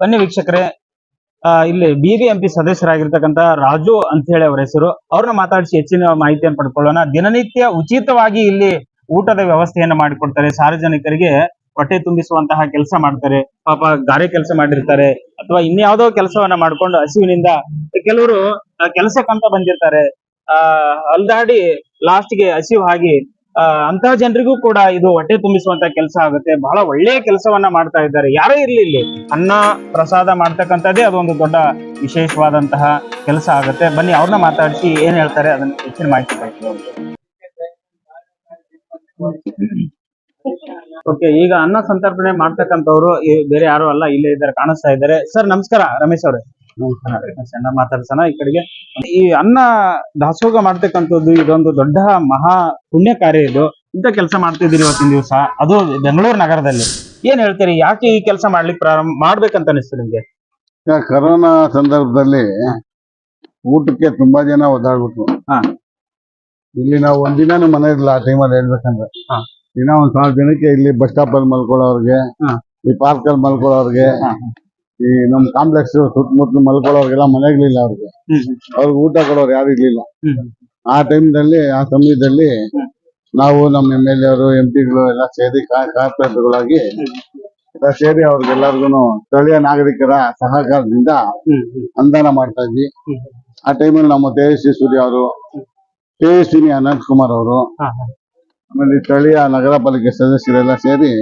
ಬನ್ನಿ ವೀಕ್ಷಕರೇ. ಇಲ್ಲಿ ಬಿಬಿಎಂಪಿ ಸದಸ್ಯರಾಗಿರ್ತಕ್ಕಂತ ರಾಜು ಅಂತ ಹೇಳಿ ಅವರ ಹೆಸರು. ಅವ್ರನ್ನ ಮಾತಾಡಿಸಿ ಹೆಚ್ಚಿನ ಮಾಹಿತಿಯನ್ನು ಪಡ್ಕೊಳ್ಳೋಣ. ದಿನನಿತ್ಯ ಉಚಿತವಾಗಿ ಇಲ್ಲಿ ಊಟದ ವ್ಯವಸ್ಥೆಯನ್ನ ಮಾಡಿಕೊಡ್ತಾರೆ. ಸಾರ್ವಜನಿಕರಿಗೆ ಹೊಟ್ಟೆ ತುಂಬಿಸುವಂತಹ ಕೆಲಸ ಮಾಡ್ತಾರೆ. ಪಾಪ ಗಾರೆ ಕೆಲಸ ಮಾಡಿರ್ತಾರೆ. ಅಥವಾ ಇನ್ಯಾವುದೋ ಕೆಲಸವನ್ನ ಮಾಡ್ಕೊಂಡು ಹಸಿವಿನಿಂದ ಕೆಲವರು ಕೆಲಸಕ್ಕಂತ ಬಂದಿರ್ತಾರೆ. ಅಲ್ದಾಡಿ ಲಾಸ್ಟ್ಗೆ ಹಸಿವು ಆಗಿ ಅಂತಹ ಜನರಿಗೂ ಕೂಡ ಇದು ಹೊಟ್ಟೆ ತುಂಬಿಸುವಂತ ಕೆಲಸ ಆಗುತ್ತೆ. ಬಹಳ ಒಳ್ಳೆಯ ಕೆಲಸವನ್ನ ಮಾಡ್ತಾ ಇದ್ದಾರೆ. ಯಾರೇ ಇರ್ಲಿ ಇಲ್ಲಿ, ಅನ್ನ ಪ್ರಸಾದ ಮಾಡ್ತಕ್ಕಂಥದ್ದೇ ಅದೊಂದು ದೊಡ್ಡ ವಿಶೇಷವಾದಂತಹ ಕೆಲಸ ಆಗುತ್ತೆ. ಬನ್ನಿ, ಅವ್ರನ್ನ ಮಾತಾಡಿಸಿ ಏನ್ ಹೇಳ್ತಾರೆ, ಅದನ್ನ ಹೆಚ್ಚಿನ ಮಾಹಿತಿ ಓಕೆ ಈಗ ಅನ್ನ ಸಂತರ್ಪಣೆ ಮಾಡ್ತಕ್ಕಂಥವ್ರು ಬೇರೆ ಯಾರು ಅಲ್ಲ, ಇಲ್ಲೇ ಇದ್ದಾರೆ, ಕಾಣಿಸ್ತಾ ಇದ್ದಾರೆ. ಸರ್ ನಮಸ್ಕಾರ, ರಮೇಶ್ ಅವರೇ. ಮಾತಾಡ್ಸೋಣ ಈ ಕಡೆಗೆ. ಈ ಅನ್ನ ದಾಸೋಹ ಮಾಡ್ತಕ್ಕಂಥದ್ದು ಇದೊಂದು ದೊಡ್ಡ ಮಹಾ ಪುಣ್ಯ ಕಾರ್ಯ ಇದು. ಇಂಥ ಕೆಲಸ ಮಾಡ್ತಿದ್ದೀರಿ ಇವತ್ತಿನ ದಿವಸ. ಅದು ಬೆಂಗಳೂರು ನಗರದಲ್ಲಿ. ಏನ್ ಹೇಳ್ತೀರಿ? ಯಾಕೆ ಈ ಕೆಲಸ ಮಾಡ್ಲಿಕ್ಕೆ ಪ್ರಾರಂಭ ಮಾಡ್ಬೇಕಂತ ಅನಿಸ್ತು ನಿಮ್ಗೆ? ಕರೋನಾ ಸಂದರ್ಭದಲ್ಲಿ ಊಟಕ್ಕೆ ತುಂಬಾ ಜನ ಒದ್ದಾಡ್ಬಿಟ್ರು. ಹಾ. ಇಲ್ಲಿ ನಾವು ಒಂದಿನಾನು ಮನೆ ಇರಲಿಲ್ಲ ಆ ಟೈಮಲ್ಲಿ ಹೇಳ್ಬೇಕಂದ್ರೆ. ದಿನ ಒಂದ್ ಸಾವಿರ ಜನಕ್ಕೆ ಇಲ್ಲಿ ಬಸ್ ಸ್ಟಾಪ್ ಅಲ್ಲಿ ಮಲ್ಕೊಳ್ಳೋರ್ಗೆ. ಈ ಪಾರ್ಕ್ ಅಲ್ಲಿ ಮಲ್ಕೊಳ್ಳೋರ್ಗೆ. ಈ ನಮ್ ಕಾಂಪ್ಲೆಕ್ಸ್ ಸುತ್ತಮುತ್ತಲು ಮಲ್ಕೊಳ್ಳೋರ್ಗೆಲ್ಲ ಮನೆಗಳಿಲ್ಲ ಅವ್ರಿಗೆ. ಅವ್ರಿಗೆ ಊಟ ಕೊಡೋರು ಯಾರು ಇರ್ಲಿಲ್ಲ. ಆ ಟೈಮ್ನಲ್ಲಿ ಆ ಸಮಯದಲ್ಲಿ ನಾವು ನಮ್ಮ ಎಂ ಎಲ್ ಎರು ಎಂ ಪಿಗಳು ಎಲ್ಲ ಸೇರಿ ಕಾರ್ಪೊರೇಟ್ಗಳಾಗಿ ಎಲ್ಲ ಸೇರಿ ಅವ್ರಿಗೆಲ್ಲರಿಗೂ ಸ್ಥಳೀಯ ನಾಗರಿಕರ ಸಹಕಾರದಿಂದ ಅನುದಾನ ಮಾಡ್ತಾ ಇದ್ವಿ. ಆ ಟೈಮಲ್ಲಿ ನಮ್ಮ ತೇಜಸ್ವಿ ಸೂರ್ಯ ಅವರು ತೇಜಸ್ವಿನಿ ಅನಂತ್ ಕುಮಾರ್ ಅವರು ಆಮೇಲೆ ಸ್ಥಳೀಯ ನಗರ ಪಾಲಿಕೆ ಸದಸ್ಯರೆಲ್ಲ ಸೇರಿ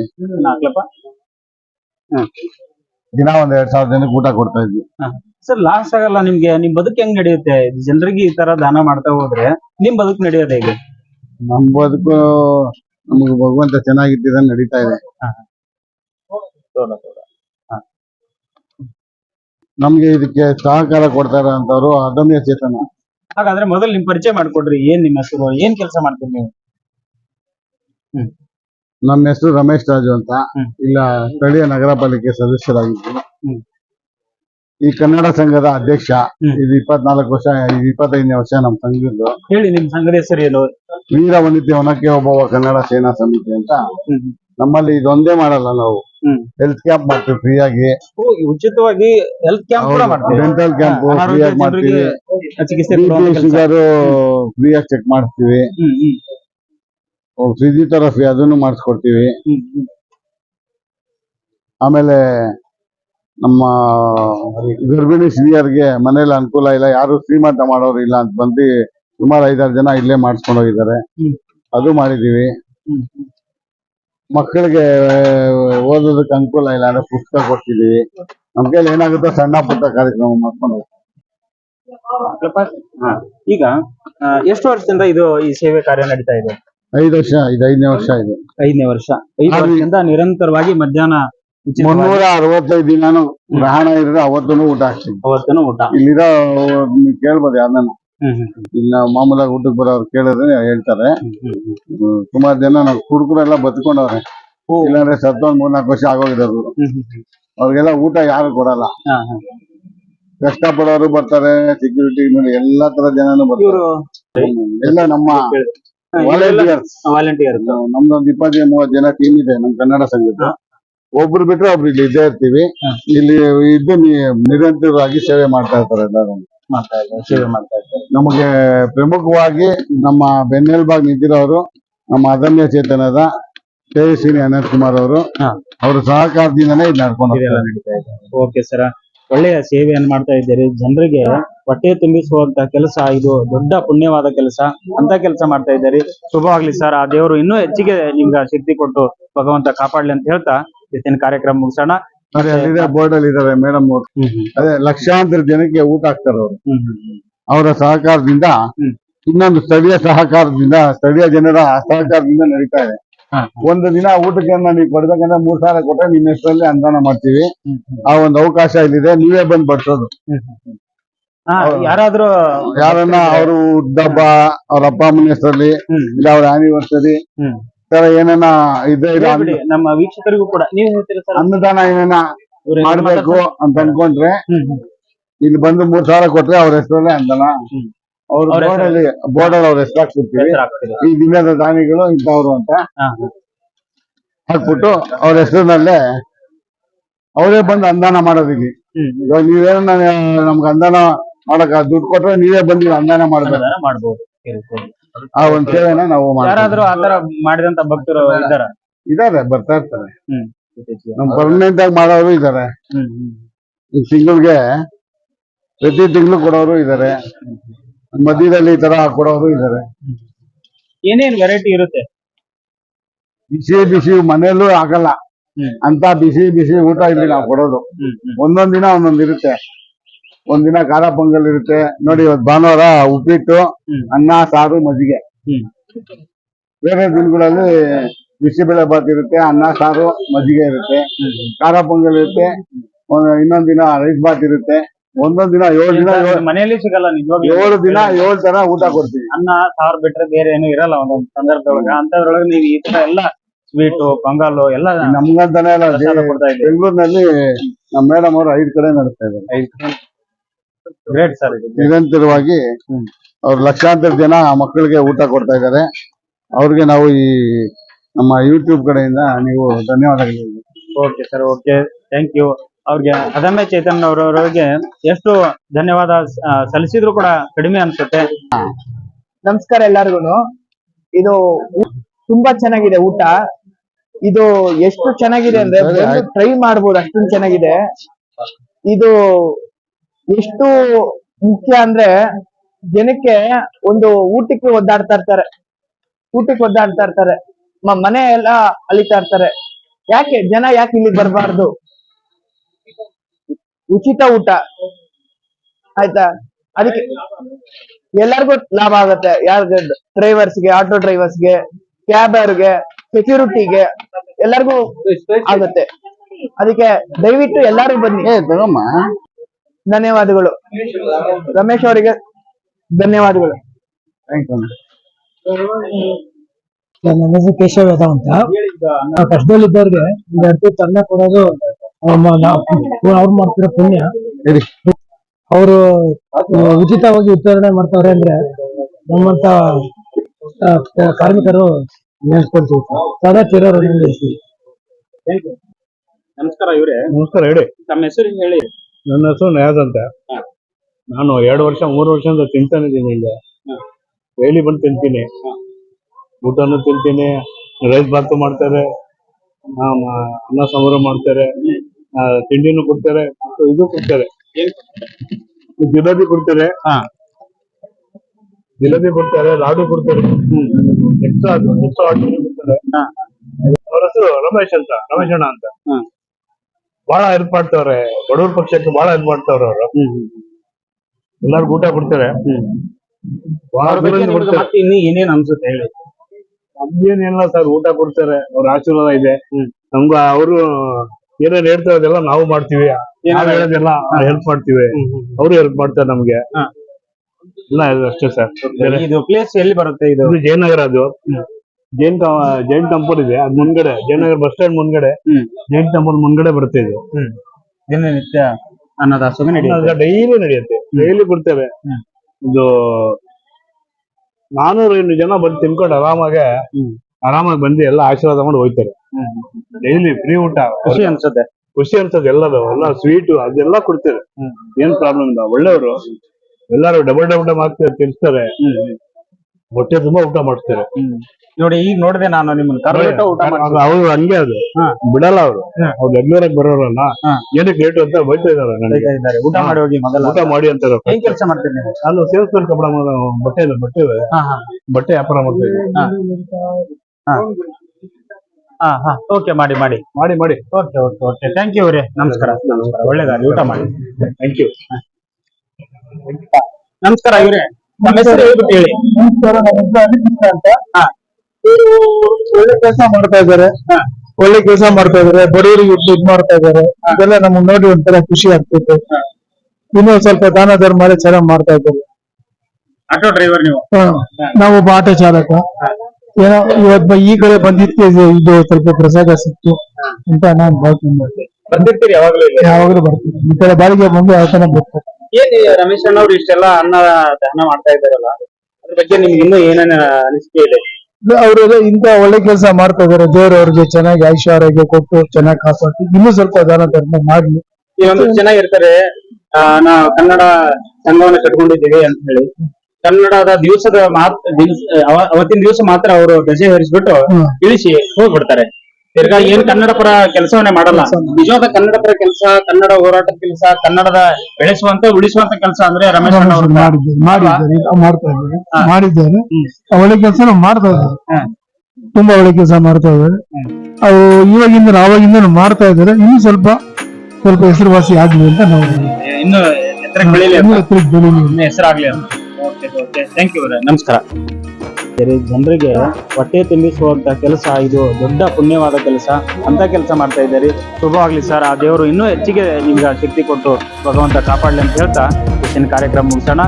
ದಿನ ಒಂದ್ ಎರಡ್ ಸಾವಿರ ಜನಕ್ಕೆ ಊಟ ಕೊಡ್ತಾ ಇದ್ವಿ. ಸರ್ ಲಾಸ್ಟ್ ಆಗಲ್ಲ ನಿಮ್ಗೆ ನಿಮ್ ಬದುಕು ಹೆಂಗ್ ನಡೆಯುತ್ತೆ? ಜನರಿಗೆ ಈ ತರ ದಾನ ಮಾಡ್ತಾ ಹೋದ್ರೆ ನಿಮ್ ಬದುಕು ನಡೆಯೋದು ಹೇಗೆ? ನಮ್ ಬದುಕು ನಮಗ್ ಭಗವಂತ ಚೆನ್ನಾಗಿಟ್ಟಿದ್ರೆ ನಡೀತಾ ಇದೆ. ನಮ್ಗೆ ಇದಕ್ಕೆ ಸಹಕಾರ ಕೊಡ್ತಾರ ಅಂತವ್ರು ಅದಮ್ಯ ಚೇತನ. ಹಾಗಾದ್ರೆ ಮೊದಲು ನಿಮ್ ಪರಿಚಯ ಮಾಡ್ಕೊಡ್ರಿ ಏನ್ ನಿಮ್ಮ ಹೆಸರು ಏನ್ ಕೆಲಸ ಮಾಡ್ತೀರಿ ನೀವು? ನಮ್ಮ ಹೆಸರು ರಮೇಶ್ ರಾಜು ಅಂತ. ಇಲ್ಲ ಸ್ಥಳೀಯ ನಗರ ಪಾಲಿಕೆ ಸದಸ್ಯರಾಗಿದ್ದು ಈ ಕನ್ನಡ ಸಂಘದ ಅಧ್ಯಕ್ಷ. ಇದು ಇಪ್ಪತ್ನಾಲ್ಕು ವರ್ಷ ಇದು ಇಪ್ಪತ್ತೈದನೇ ವರ್ಷ ನಮ್ಮ ಸಂಘದ್ದು. ಹೇಳಿ ನಿಮ್ ಸಂಘದ ಹೆಸರು ಏನು? ವೀರ ವನಿತೆ ಒನಕೆ ಒಬ್ಬವ ಕನ್ನಡ ಸೇನಾ ಸಮಿತಿ ಅಂತ. ನಮ್ಮಲ್ಲಿ ಇದೊಂದೇ ಮಾಡಲ್ಲ ನಾವು. ಹೆಲ್ತ್ ಕ್ಯಾಂಪ್ ಮಾಡ್ತೀವಿ ಫ್ರೀ ಆಗಿ ಉಚಿತವಾಗಿ ಹೆಲ್ತ್ ಕ್ಯಾಂಪ್ ಮಾಡ್ತೀವಿ. ಡೆಂಟಲ್ ಕ್ಯಾಂಪ್ ಫ್ರೀ ಆಗಿ ಮಾಡ್ತೀವಿ. ಶುಗರ್ ಫ್ರೀ ಆಗಿ ಚೆಕ್ ಹ್ಮ್, ಫಿಸಿಯೋಥೆರಪಿ ಅದನ್ನು ಮಾಡಿಸ್ಕೊಡ್ತೀವಿ. ಆಮೇಲೆ ನಮ್ಮ ಗರ್ಭಿಣಿ ಸ್ತ್ರೀಯರಿಗೆ ಮನೇಲಿ ಅನುಕೂಲ ಇಲ್ಲ ಯಾರು ಶ್ರೀಮಂತ ಮಾಡೋರು ಇಲ್ಲ ಅಂತ ಬಂದು ಸುಮಾರು ಐದಾರು ಜನ ಇಲ್ಲೇ ಮಾಡಿಸ್ಕೊಂಡು ಹೋಗಿದ್ದಾರೆ ಅದು ಮಾಡಿದೀವಿ. ಮಕ್ಕಳಿಗೆ ಓದೋದಕ್ಕೆ ಅನುಕೂಲ ಇಲ್ಲ ಅಂದ್ರೆ ಪುಸ್ತಕ ಕೊಡ್ತಿದೀವಿ ನಮ್ ಕೈಲಿ ಏನಾಗುತ್ತೋ ಸಣ್ಣ ಪುಟ್ಟ ಕಾರ್ಯಕ್ರಮ ಮಾಡ್ಕೊಂಡು ಹಾ. ಈಗ ಎಷ್ಟು ವರ್ಷದಿಂದ ಇದು ಈ ಸೇವೆ ಕಾರ್ಯ ನಡೀತಾ ಇದೆ ಐದು ವರ್ಷ ಇದು ಐದನೇ ವರ್ಷ ಇದು. ಐದನೇ ವರ್ಷ. ಐದು ಅದು- ವರ್ಷದಿಂದ ನಿರಂತರವಾಗಿ ಮಧ್ಯಾಹ್ನ ಉಚಿತವಾಗಿ ಮುನ್ನೂರ ಅರವತ್ತೈದು ದಿನಾನು ಗ್ರಹಣ ಇರೋದು ಅವತ್ತೂ ಊಟ ಹಾಕ್ತೀವಿ ಅವತ್ತೇನು ಊಟ. ಇಲ್ಲಿರೋ ನೀವ್ ಕೇಳ್ಬೋದು ಯಾರನ್ನ. ಹ್ಮ್, ಹ್ಮ್, ಹ್ಮ್, ಇಲ್ಲಿ ನಾವು ಮಾಮೂಲಾಗಿ ಊಟಕ್ಕೆ ಬರೋರು ಕೇಳಿದ್ರೆ ಹೇಳ್ತಾರೆ. ಹ್ಮ್, ಹ್ಮ್, ಹ್ಮ್. ಹ್ಮ್, ಸುಮಾರು ಜನ ನಾವು ಕುಡುಕರೆಲ್ಲ ಬದುಕೊಂಡವ್ರೆ. ಓ. ಇಲ್ಲಾಂದ್ರೆ ಸತ್ತೊಂದು ಮೂರ್ನಾಲ್ಕು ವರ್ಷ ಆಗೋಗಿರೋರು ಹ್ಮ್, ಹ್ಮ್, ಹ್ಮ್. ಅವ್ರಿಗೆಲ್ಲ ಊಟ ಯಾರು ಕೊಡಲ್ಲ. ಹಾ, ಹಾ. ಕಷ್ಟಪಡೋರು ಬರ್ತಾರೆ ಸೆಕ್ಯೂರಿಟಿ ಎಲ್ಲಾ ತರ ಜನನು ಬರ್ತಾರೆ. ಇವರು ಎಲ್ಲ ನಮ್ಮ ವಾಲಂಟಿಯರ್ಸ್ ವಾಲಂಟಿಯರ್ ನಮ್ದೊಂದ್ ಇಪ್ಪತ್ತೈದು ಮೂವತ್ತು ಜನ ಟೀಮ್ ಇದೆ ನಮ್ ಕನ್ನಡ ಸಂಘದ. ಒಬ್ರು ಬಿಟ್ರೆ ಒಬ್ರು ಇಲ್ಲಿ ಇದ್ದೇ ಇರ್ತೀವಿ. ಇಲ್ಲಿ ಇದ್ದು ನಿರಂತರವಾಗಿ ಸೇವೆ ಮಾಡ್ತಾ ಇರ್ತಾರೆ ಎಲ್ಲರೂ. ಮಾಡ್ತಾ ಇದ್ದಾರೆ ಸೇವೆ ಮಾಡ್ತಾ ಇದ್ದಾರೆ. ನಮಗೆ ಪ್ರಮುಖವಾಗಿ ನಮ್ಮ ಬೆನ್ನೆಲ್ಬಾಗ್ ನಿಂತಿರೋರು ನಮ್ಮ ಅದಮ್ಯ ಚೇತನದ ತೇಜಸ್ವಿನಿ ಅನಂತ್ ಕುಮಾರ್ ಅವರು. ಅವರ ಸಹಕಾರದಿಂದನೇ ಇದು ನಡ್ಕೊಂಡು. ಓಕೆ ಸರ್ ಒಳ್ಳೆಯ ಸೇವೆಯನ್ನು ಮಾಡ್ತಾ ಇದ್ದೀರಿ. ಜನರಿಗೆ ಹೊಟ್ಟೆ ತುಂಬಿಸುವಂತ ಕೆಲಸ ಇದು ದೊಡ್ಡ ಪುಣ್ಯವಾದ ಕೆಲಸ ಅಂತ ಕೆಲಸ ಮಾಡ್ತಾ ಇದ್ದಾರೆ. ಶುಭವಾಗ್ಲಿ ಸರ್ ಆ ದೇವರು ಇನ್ನೂ ಹೆಚ್ಚಿಗೆ ನಿಮ್ಗೆ ಶಕ್ತಿ ಕೊಟ್ಟು ಭಗವಂತ ಕಾಪಾಡ್ಲಿ ಅಂತ ಹೇಳ್ತಾ ಇವತ್ತಿನ ಕಾರ್ಯಕ್ರಮ ಮುಗಿಸೋಣ. ಬೋರ್ಡ್ ಅಲ್ಲಿ ಇದಾರೆ ಮೇಡಮ್ ಅವರು. ಅದೇ ಲಕ್ಷಾಂತರ ಜನಕ್ಕೆ ಊಟ ಹಾಕ್ತಾರೆ ಅವರು. ಅವರ ಸಹಕಾರದಿಂದ ಇನ್ನೊಂದು ಸ್ಥಳೀಯ ಸಹಕಾರದಿಂದ ಸ್ಥಳೀಯ ಜನರ ಸಹಕಾರದಿಂದ ನಡೀತಾ ಇದೆ. ಒಂದು ದಿನ ಊಟಕ್ಕೆ ನೀವು ಕೊಡ್ಬೇಕಂದ್ರೆ ಮೂರ್ ಸಾವಿರ ಕೊಟ್ಟರೆ ನಿಮ್ಮ ಹೆಸರಲ್ಲಿ ಅನುದಾನ ಮಾಡ್ತೀವಿ. ಆ ಒಂದು ಅವಕಾಶ ಇಲ್ಲಿದೆ. ನೀವೇ ಬಂದ್ ಬಡ್ಸೋದು. ಯಾರಾದ್ರೂ ಯಾರನ್ನ ಅವರು ಹುಟ್ಟಹಬ್ಬ ಅವ್ರ ಅಪ್ಪ ಅಮ್ಮನ ಹೆಸರಲ್ಲಿ ಇಲ್ಲ ಅವ್ರ ಆನಿವರ್ಸರಿ ತರ ಏನೇನ ಇದೆ ನಮ್ಮ ವೀಕ್ಷಕರಿಗೂ ಕೂಡ. ನೀವು ಹೇಳ್ತೀರಾ ಸರ್? ಅನ್ನದಾನ ಏನೇನ ಇವ್ರು ಮಾಡ್ಬೇಕು ಅಂತ ಅನ್ಕೊಂಡ್ರೆ. ಇಲ್ಲಿ ಬಂದು ಮೂರ್ ಸಾವಿರ ಕೊಟ್ರೆ ಅವ್ರ ಹೆಸರಲ್ಲೇ ಅನ್ನದಾನ. ಅವ್ರ ಬೋರ್ಡ್ ಅಲ್ಲಿ ಅವ್ರ ಹೆಸರು ಹಾಕ್ಬಿಡ್ತೀವಿ. ಹೆಸ್ರು ಹಾಕ್ತೀರಾ? ಈ ದಿನದ ದಾನಿಗಳು ಇಂಥವ್ರು ಅಂತ. ಹಾಕ್ಬಿಟ್ಟು ಅವ್ರ ಹೆಸರಿನಲ್ಲೇ ಅವರೇ ಬಂದು ಅಂದಾನ ಮಾಡೋದಿಕ್ಕೆ ಇಲ್ಲಿ ಹ್ಮ್. ಇವಾಗ ನೀವೇನ ನಮ್ಗೆ ಅನುದಾನ ಮಾಡಕ್ ದುಡ್ಡು ಕೊಟ್ರೆ ನೀವೇ ಬಂದು ಅನುದಾನ ಮಾಡ್ಬೇಕು. ಮಾಡ್ಬೋದು. ಸರಿ. ಆ ಒಂದ್ ಸೇವೆನ ನಾವು. ಯಾರಾದ್ರೂ ಆತರ ಮಾಡಿದಂತ ಭಕ್ತರು ಇದ್ದಾರ? ಇದಾರೆ ಬರ್ತಾ ಇರ್ತಾರೆ. ಹ್ಮ್. ನಮ್ ಪರ್ಮನೆಂಟ್ ಆಗಿ ಮಾಡೋರು ಇದಾರೆ. ಈ ತಿಂಗಳಿಗೆ ಪ್ರತಿ ತಿಂಗಳು ಕೊಡೋರು ಇದಾರೆ. ಮಧ್ಯದಲ್ಲಿ ಈ ತರ ಕೊಡೋರು ಇದಾರೆ. ಏನೇನ್ ವೆರೈಟಿ ಇರುತ್ತೆ? ಬಿಸಿ ಬಿಸಿ ಮನೆಯಲ್ಲೂ ಆಗಲ್ಲ. ಅಂತ ಬಿಸಿ ಬಿಸಿ ಊಟ ಇಲ್ಲಿ ನಾವು ಕೊಡೋದು. ಒಂದೊಂದ್ ದಿನ ಒಂದೊಂದ್ ಇರುತ್ತೆ. ಒಂದಿನ ಖಾರ ಪೊಂಗಲ್ ಇರುತ್ತೆ. ನೋಡಿ ಇವತ್ತು ಭಾನುವಾರ ಉಪ್ಪಿಟ್ಟು ಅನ್ನ ಸಾರು ಮಜ್ಜಿಗೆ. ಬೇರೆ ದಿನಗಳಲ್ಲಿ ಬಿಸಿಬೇಳೆ ಬಾತ್ ಇರುತ್ತೆ ಅನ್ನ ಸಾರು ಮಜ್ಜಿಗೆ ಇರುತ್ತೆ. ಖಾರ ಪೊಂಗಲ್ ಇರುತ್ತೆ. ಇನ್ನೊಂದ್ ದಿನ ರೈಸ್ ಬಾತ್ ಇರುತ್ತೆ. ಒಂದೊಂದ್ ದಿನ ಏಳು ದಿನ ಮನೆಯಲ್ಲಿ ಸಿಗಲ್ಲ ನಿಜವಾಗ್ಲೂ ಏಳು ದಿನ ಏಳು ತರ ಊಟ ಕೊಡ್ತೀವಿ. ಅನ್ನ ಸಾರು ಬಿಟ್ರೆ ಬೇರೆ ಏನು ಇರಲ್ಲ ಒಂದೊಂದು ಸಂದರ್ಭದೊಳಗೆ. ಅಂತದ್ರೊಳಗೆ ನೀವು ಈ ತರ ಎಲ್ಲ ಸ್ವೀಟು ಪೊಂಗಲ್ಲು ಎಲ್ಲ ನಮ್ಗಂತಾನೆ ಎಲ್ಲ ಬೆಂಗಳೂರಿನಲ್ಲಿ ನಮ್ಮ ಮೇಡಮ್ ಅವರು ಐದು ಕಡೆ ನಡೆಸ್ತಾ ಇದ್ದಾರೆ. ಐದು ಇದು ನಿರಂತರವಾಗಿ ಹ್ಮ್. ಅವ್ರು ಲಕ್ಷಾಂತರ ಜನ ಮಕ್ಕಳಿಗೆ ಊಟ ಕೊಡ್ತಾ ಇದ್ದಾರೆ. ಅವ್ರಿಗೆ ನಾವು ಈ ನಮ್ಮ ಯೂಟ್ಯೂಬ್ ಕಡೆಯಿಂದ ನೀವು ಧನ್ಯವಾದಗಳು. Okay sir okay thank you ಅವ್ರಿಗೆ ಅದಮ್ಯ ಚೇತನ್ ಅವರವರಿಗೆ ಎಷ್ಟು ಧನ್ಯವಾದ ಸಲ್ಲಿಸಿದ್ರು ಕೂಡ ಕಡಿಮೆ ಅನ್ಸುತ್ತೆ. ನಮಸ್ಕಾರ ಎಲ್ಲರಿಗೂ ಇದು ತುಂಬಾ ಚೆನ್ನಾಗಿದೆ ಊಟ. ಇದು ಎಷ್ಟು ಚೆನ್ನಾಗಿದೆ ಅಂದ್ರೆ ಟ್ರೈ ಮಾಡ್ಬೋದು ಅಷ್ಟೊಂದು ಚೆನ್ನಾಗಿದೆ. ಇದು ಎಷ್ಟು ಮುಖ್ಯ ಅಂದ್ರೆ ಜನಕ್ಕೆ ಒಂದು ಊಟಕ್ಕೆ ಒದ್ದಾಡ್ತಾ ಇರ್ತಾರೆ. ಊಟಕ್ಕೆ ಒದ್ದಾಡ್ತಾ ಇರ್ತಾರೆ. ಮನೆ ಎಲ್ಲ ಅಳಿತಾ ಇರ್ತಾರೆ. ಯಾಕೆ? ಜನ ಯಾಕೆ ಇಲ್ಲಿಗೆ ಬರಬಾರ್ದು? ಉಚಿತ ಊಟ. ಆಯ್ತಾ? ಅದಕ್ಕೆ ಎಲ್ಲರಿಗೂ ಲಾಭ ಆಗುತ್ತೆ. ಯಾರ ಡ್ರೈವರ್ಸ್ಗೆ ಆಟೋ ಡ್ರೈವರ್ಸ್ಗೆ ಕ್ಯಾಬರ್ಗೆ ಸೆಕ್ಯೂರಿಟಿಗೆ ಎಲ್ಲರಿಗೂ ಆಗುತ್ತೆ. ಅದಕ್ಕೆ ದಯವಿಟ್ಟು ಎಲ್ಲಾರು ಬನ್ನಿ. ತಗಮ್ಮ. ಧನ್ಯವಾದಗಳು. ರಮೇಶ್ ಅವರಿಗೆ ಧನ್ಯವಾದಗಳು. ಥ್ಯಾಂಕ್ ಯು ನನ್ನ ಹೆಸರು ಕೇಶವ ವೇದ ಅಂತ. ಕಷ್ಟದಲ್ಲಿ ಇದ್ದವ್ರಿಗೆ ಎರಡು ತನ್ನ ಕೊಡೋದು ಅವ್ರ್ ಮ- ನಾವ್- ಅವ್ರು ಮಾಡ್ತಿರೋ ಪುಣ್ಯ. ಹೇಳಿ. ಅವರು ಉಚಿತವಾಗಿ ವಿತರಣೆ ಮಾಡ್ತಾವ್ರೆ ಅಂದ್ರೆ ನಮ್ಮಂತ ಕಾರ್ಮಿಕರು ನೆನ್ಸ್ಕೊಳ್ತೀವಿ. ಸದಾ ಚಿರೋರು ನೆನ್ಸ್ಕೊಳ್ತೀವಿ. ನಮಸ್ಕಾರ ಇವ್ರೆ. ನಮಸ್ಕಾರ ಹೇಳಿ. ತಮ್ಮ ಹೆಸರು ಹೇಳಿ. ನನ್ನ ಹೆಸರು ನಯಾಜ್ ಅಂತ. ನಾನು ಎರಡು ವರ್ಷ ಮೂರು ವರ್ಷದಿಂದ ತಿಂತಾನೆ ಇದ್ದೀನಿ ಇಲ್ಲಿ ಡೈಲಿ ಬಂದು ತಿಂತೀನಿ. ಊಟನೂ ತಿಂತೀನಿ ರೈಸ್ ಬಾತು ಮಾಡ್ತಾರೆ ಅನ್ನ ಸಾಂಬಾರು ಮಾಡ್ತಾರೆ ತಿಂಡಿನು ಕೊಡ್ತಾರೆ ಮತ್ತು ಇದು ಕೊಡ್ತಾರೆ. ಜಿಲೇಬಿ ಕೊಡ್ತಾರೆ. ಹಾ. ಜಿಲೇಬಿ ಕೊಡ್ತಾರೆ ಲಾಡು ಕೊಡ್ತಾರೆ. ಎಕ್ಸ್ಟ್ರಾ ಎಕ್ಸ್ಟ್ರಾ ಆರ್ಡರ್ ಕೊಡ್ತಾರೆ. ಅವರ ಹೆಸರು ರಮೇಶ್ ಅಂತ ರಮೇಶ್ ಅಣ್ಣ ಅಂತ. ಬಹಳ ಹೆಲ್ಪ್ ಮಾಡ್ತವ್ರೆ. ಬಡವ್ರ ಪಕ್ಷಕ್ಕೆ ಬಹಳ ಹೆಲ್ಪ್ ಮಾಡ್ತಾವ್ರೆ ಅವರು. ಎಲ್ಲಾರು ಊಟ ಕೊಡ್ತಾರೆ. ಇನ್ನೂ ಏನೇನ್ ಅನ್ಸುತ್ತೆ ಹೇಳಿ? ನಮ್ಗೇನಿಲ್ಲ ಸರ್ ಊಟ ಕೊಡ್ತಾರೆ. ಅವ್ರ ಆಶೀರ್ವಾದ ಇದೆ. ನಮ್ಗ ಅವರು ಏನೇನ್ ಹೇಳ್ತಾರೆ ಅದೆಲ್ಲ ನಾವು ಮಾಡ್ತೀವಿ. ನಾವ್ ಹೇಳೋದೆಲ್ಲ ಹೆಲ್ಪ್ ಮಾಡ್ತೀವಿ. ಅವರು ಹೆಲ್ಪ್ ಮಾಡ್ತಾರೆ ನಮ್ಗೆ. ಇಲ್ಲ ಅಷ್ಟೇ ಸರ್. ಇದು ಪ್ಲೇಸ್ ಎಲ್ಲಿ ಬರುತ್ತೆ ಇದು? ಜಯನಗರ ಅದು. ಜೈನ್ ಜೈನ್ ಟೆಂಪಲ್ ಇದೆ ಅದ್ ಮುಂದ್ಗಡೆ ಜಯನಗರ ಬಸ್ ಸ್ಟ್ಯಾಂಡ್ ಮುಂದ್ಗಡೆ. ಜೈನ್ ಟೆಂಪಲ್ ಮುಂದ್ಗಡೆ ಬರುತ್ತೆ ಇದು. ದಿನನಿತ್ಯ ಅನ್ನದಾಸೋಹ ನಡೆಯುತ್ತೆ. ಡೈಲಿ ನಡೆಯುತ್ತೆ ಡೈಲಿ ಕೊಡ್ತೇವೆ ಹ್ಮ್. ಇದು ನಾನೂರು ಇನ್ನೂರು ಜನ ಬಂದು ತಿನ್ಕೊಂಡು ಆರಾಮಾಗೆ. ಆರಾಮಾಗಿ ಬಂದು ಎಲ್ಲ ಆಶೀರ್ವಾದ ಮಾಡಿ ಹೋಯ್ತಾರೆ. ಡೈಲಿ ಫ್ರೀ ಊಟ. ಖುಷಿ ಅನ್ಸುತ್ತೆ. ಖುಷಿ ಅನ್ಸುತ್ತೆ ಎಲ್ಲದು ಎಲ್ಲ ಸ್ವೀಟು ಅದೆಲ್ಲ ಕೊಡ್ತೇವೆ. ಏನ್ ಪ್ರಾಬ್ಲಮ್ ಇಲ್ಲ ಒಳ್ಳೆಯವರು ಎಲ್ಲಾರು ಡಬಲ್ ಡಬಲ್ ಮಾಡ್ತಾರೆ ತಿನ್ಸ್ತಾರೆ. ಹೊಟ್ಟೆ ತುಂಬಾ ಊಟ ಮಾಡ್ತಾರೆ ನೋಡಿ ಈಗ ನೋಡಿದೆ ನಾನು ನಿಮ್ಮನ್ನ. ಕರ್ನಾಟಕ ಊಟ ಮಾಡ್ತಾರೆ ಅವ್ರು ಹಂಗೆ ಅದು. ಬಿಡಲ್ಲ ಅವರು. ಅವ್ರು ರೆಗ್ಯುಲರ್ ಆಗಿ ಬರೋರಲ್ಲ. ಏನಕ್ಕೆ ಲೇಟ್ ಅಂತ ಬೈತಾ ಇದಾರೆ ನನಗೆ. ಇದ್ದಾರೆ. ಊಟ ಮಾಡಿ ಹೋಗಿ ಮೊದಲ. ಊಟ ಮಾಡಿ ಅಂತಾರೆ ಏನ್ ಕೆಲಸ ಮಾಡ್ತೀನಿ ಅಲ್ಲ ನಾನು ಸೇಲ್ಸ್ ಮ್ಯಾನ್ ಕಪಡ ಬಟ್ಟೆ ಇದೆ, ಬಟ್ಟೆ ಇದೆ. ಬಟ್ಟೆ ವ್ಯಾಪಾರ ಮಾಡ್ತಾ ಇದ್ದೀನಿ ಹಾ. ಹಾ. ಓಕೆ ಮಾಡಿ ಮಾಡಿ. ಮಾಡಿ ಮಾಡಿ. Okay okay okay. Thank you ಅವರೇ ನಮಸ್ಕಾರ. ನಮಸ್ಕಾರ. ಒಳ್ಳೇದಾಗಿ ಊಟ ಮಾಡಿ. ಥ್ಯಾಂಕ್ ಯು ನಮಸ್ಕಾರ ಇವರೇ. ನಮ್ಮ ಹೆಸರು ಹೇಳ್ಬಿಟ್ಟು ಹೇಳಿ. ನಮಸ್ಕಾರ ನನ್ನ ಹೆಸರು ಅನಿಕೃಷ್ಣ ಅಂತ. ಹಾ. ಒಳ್ಳೆ ಕೆಲಸ ಮಾಡ್ತಾ ಇದ್ದಾರೆ. ಒಳ್ಳೆ ಕೆಲಸ ಮಾಡ್ತಾ ಇದಾರೆ ಬಡವರಿಗೆ ಇದ್ ಮಾಡ್ತಾ ಇದಾರೆ ಇದೆಲ್ಲ ನಮ್ಗೆ ನೋಡಿ ಒಂಥರ ಖುಷಿ ಆಗ್ತಿತ್ತು ಇನ್ನೂ ಸ್ವಲ್ಪ ದಾನ ಧರ್ಮ ಚೆನ್ನಾಗಿ ಮಾಡ್ತಾ ಇದ್ದಾರೆ. ಆಟೋ ಡ್ರೈವರ್ ನೀವು? ನಾವು ನಾವೊಬ್ಬ ಆಟೋ ಚಾಲಕ. ಏನೋ ಇವತ್ತು ಈ ಕಡೆ ಬಂದಿರ್ತೀವಿ ಇದು ಸ್ವಲ್ಪ ಪ್ರಸಾದ ಸಿಕ್ತು ಅಂತ ನಾನು ಭಾವಿಸ್ತೀನಿ. ಬಂದಿರ್ತೀರಿ ಯಾವಾಗ್ಲೂ ಬರ್ತೀನಿ. ಈ ಕಡೆ ಬಾಳಿಗೆ ಬಂದು ಯಾವ ತರ ಬರ್ತಾರೆ? ಏನ್ ರಮೇಶ್ ಅಣ್ಣ ಅವ್ರು ಇಷ್ಟೆಲ್ಲ ಅನ್ನ ದಾನ ಮಾಡ್ತಾ ಇದ್ದಾರಲ್ಲ ಅದ್ರ ಬಗ್ಗೆ ನಿಮ್ಗೆ ಇನ್ನೂ ಏನೇನ ಅನಿಸಿಕೆ ಇದೆ? ಅವರು ಇಂತ ಒಳ್ಳೆ ಕೆಲಸ ಮಾಡ್ತಾ ಇದಾರೆ. ದೇವ್ರು ಅವ್ರಿಗೆ ಚೆನ್ನಾಗಿ ಆಯುಷ್ಯ ಆರೋಗ್ಯ ಕೊಟ್ಟು ಚೆನ್ನಾಗಿ ಕಾಪಾಡಿ ಇನ್ನೂ ಸ್ವಲ್ಪ ದಾನ ಧರ್ಮ ಮಾಡ್ಲಿ. ಚೆನ್ನಾಗಿರ್ತಾರೆ. ಆ, ನಾವು ಕನ್ನಡ ಸಂಘವನ್ನ ಕಟ್ಕೊಂಡಿದ್ದೀವಿ ಅಂತ ಹೇಳಿ. ಕನ್ನಡದ ದಿವಸದ ಮಾತ್ ದಿವ್ಸ ಅವ- ಅವತ್ತಿನ ದಿವಸ ಮಾತ್ರ ಅವರು ಧ್ವಜ ಹರಿಸ್ಬಿಟ್ಟು ಹ್ಮ್. ಇಳಿಸಿ ಹೋಗ್ಬಿಡ್ತಾರೆ. ತಿರ್ಗಾ ಏನ್ ಕನ್ನಡ ಪರ ಕೆಲಸವನ್ನೇ ಮಾಡಲ್ಲ. ನಿಜವಾದ ಕನ್ನಡ ಪರ ಕೆಲಸ ಕನ್ನಡ ಹೋರಾಟದ ಕೆಲಸ ಕನ್ನಡದ ಬೆಳೆಸುವಂತ ಉಳಿಸುವಂತ ಕೆಲಸ ಅಂದ್ರೆ ರಮೇಶ್ ಅಣ್ಣ ಅವ್ರ ಮಾಡಿದ್ದಾರೆ ಮಾಡ್ತಾ ಇದ್ದಾರೆ. ಹಾ. ಮಾಡಿದ್ದಾರೆ. ಒಳ್ಳೆ ಕೆಲಸ ಮಾಡ್ತಾ ಇದ್ದಾರೆ. ತುಂಬಾ ಒಳ್ಳೆ ಕೆಲಸ ಮಾಡ್ತಾ ಇದ್ದಾರೆ. ಅವು ಇವಾಗಿಂದ ಆವಾಗಿಂದ ಮಾಡ್ತಾ ಇದ್ದಾರೆ. ಇನ್ನು ಸ್ವಲ್ಪ ಸ್ವಲ್ಪ ಹೆಸರುವಾಸಿ ಆಗ್ಲಿ ಅಂತ ನಾವು ಇನ್ನು ಹೆಸರಾಗ್ಲಿ ಅಂತ. ಥ್ಯಾಂಕ್ ಯು ನಮಸ್ಕಾರ. ಜನರಿಗೆ ಹೊಟ್ಟೆ ತುಂಬಿಸುವಂತ ಕೆಲಸ, ಇದು ದೊಡ್ಡ ಪುಣ್ಯವಾದ ಕೆಲಸ ಅಂತ ಕೆಲಸ ಮಾಡ್ತಾ ಇದ್ದಾರೆ. ಶುಭವಾಗ್ಲಿ ಸರ್. ಆ ದೇವರು ಇನ್ನೂ ಹೆಚ್ಚಿಗೆ ನಿಮ್ಗೆ ಶಕ್ತಿ ಕೊಟ್ಟು ಭಗವಂತ ಕಾಪಾಡ್ಲಿ ಅಂತ ಹೇಳ್ತಾ ಇವತ್ತಿನ ಕಾರ್ಯಕ್ರಮ ಮುಗಿಸೋಣ.